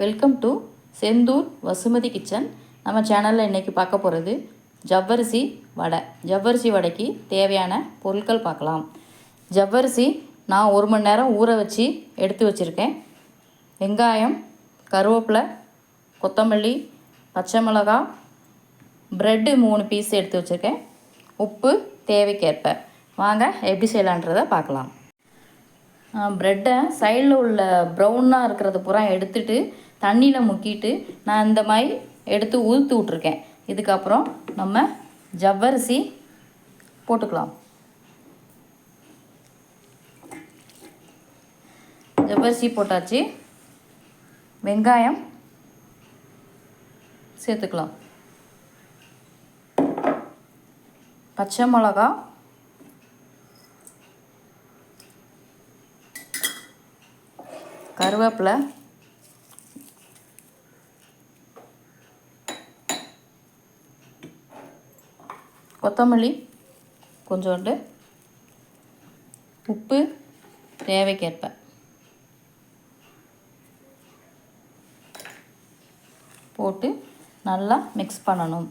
Welcome to Senthur Vasumathi kitchen நம்ம சேனலில் இன்றைக்கி பார்க்க போகிறது ஜவ்வரிசி வடை. ஜவ்வரிசி வடைக்கு தேவையான பொருட்கள் பார்க்கலாம். ஜவ்வரிசி நான் ஒரு மணி நேரம் ஊற வச்சு எடுத்து வச்சுருக்கேன். வெங்காயம் கருவேப்பிலை கொத்தமல்லி பச்சை மிளகா ப்ரெட்டு மூணு பீஸ் எடுத்து வச்சுருக்கேன். உப்பு தேவைக்கேற்ப. வாங்க எப்படி செய்யலான்றதை பார்க்கலாம். ப்ரெட்டை சைடில் உள்ள ப்ரௌனாக இருக்கிறத பூரா எடுத்துகிட்டு தண்ணியில் முக்கிட்டு நான் இந்த மாதிரி எடுத்து உதுத்து விட்ருக்கேன் இதுக்கப்புறம் நம்ம ஜவ்வரிசி போட்டுக்கலாம். ஜவ்வரிசி போட்டாச்சு. வெங்காயம் சேர்த்துக்கலாம். பச்சை மிளகா கருவேப்பிலை கொத்தமல்லி கொஞ்சோண்டு உப்பு தேவைக்கேற்ப. போட்டு நல்லா மிக்ஸ் பண்ணணும்.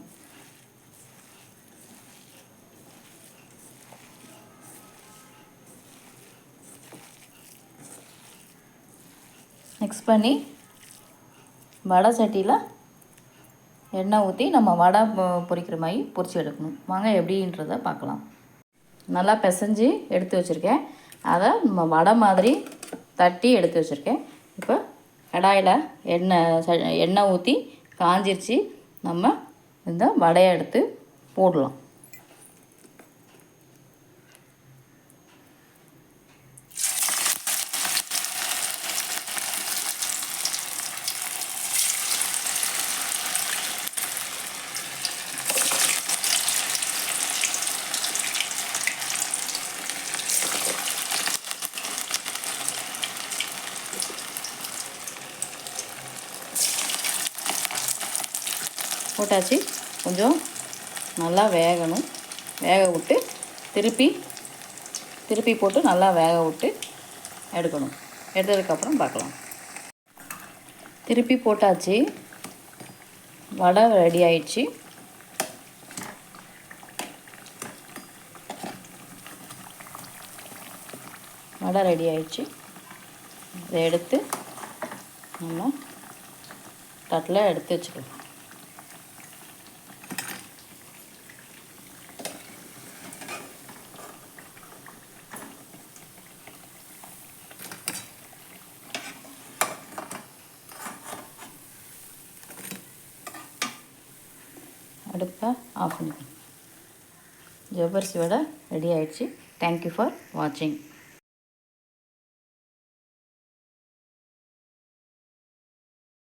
மிக்ஸ் பண்ணி வடை சட்டியில் எண்ணெய் ஊற்றி நம்ம வடை பொறிக்கிற பொரிக்கிற மாதிரி பொரித்து எடுக்கணும். வாங்க எப்படின்றத பார்க்கலாம். நல்லா பிசைஞ்சு எடுத்து வச்சுருக்கேன். அதை நம்ம வடை மாதிரி தட்டி எடுத்து வச்சுருக்கேன். இப்போ கடாயில் எண்ணெய் ச- எண்ணெய் ஊற்றி காஞ்சிருச்சு. நம்ம இந்த வடையை எடுத்து போடலாம். போட்டாச்சு. கொஞ்சம் நல்லா வேகணும். வேக விட்டு திருப்பி திருப்பி போட்டு நல்லா வேக விட்டு எடுக்கணும். எடுத்ததுக்கப்புறம் பார்க்கலாம். திருப்பி போட்டாச்சு. வடை ரெடி ஆயிடுச்சு. வடை ரெடி ஆயிடுச்சு. இதை எடுத்து நம்ம தட்டில் எடுத்து வச்சுக்கலாம். அடுப்பை ஆஃப் பண்ணிக்கணும். ஜவ்வரிசி வடை ரெடி ஆயிடுச்சு. தேங்க்யூ ஃபார் வாட்சிங்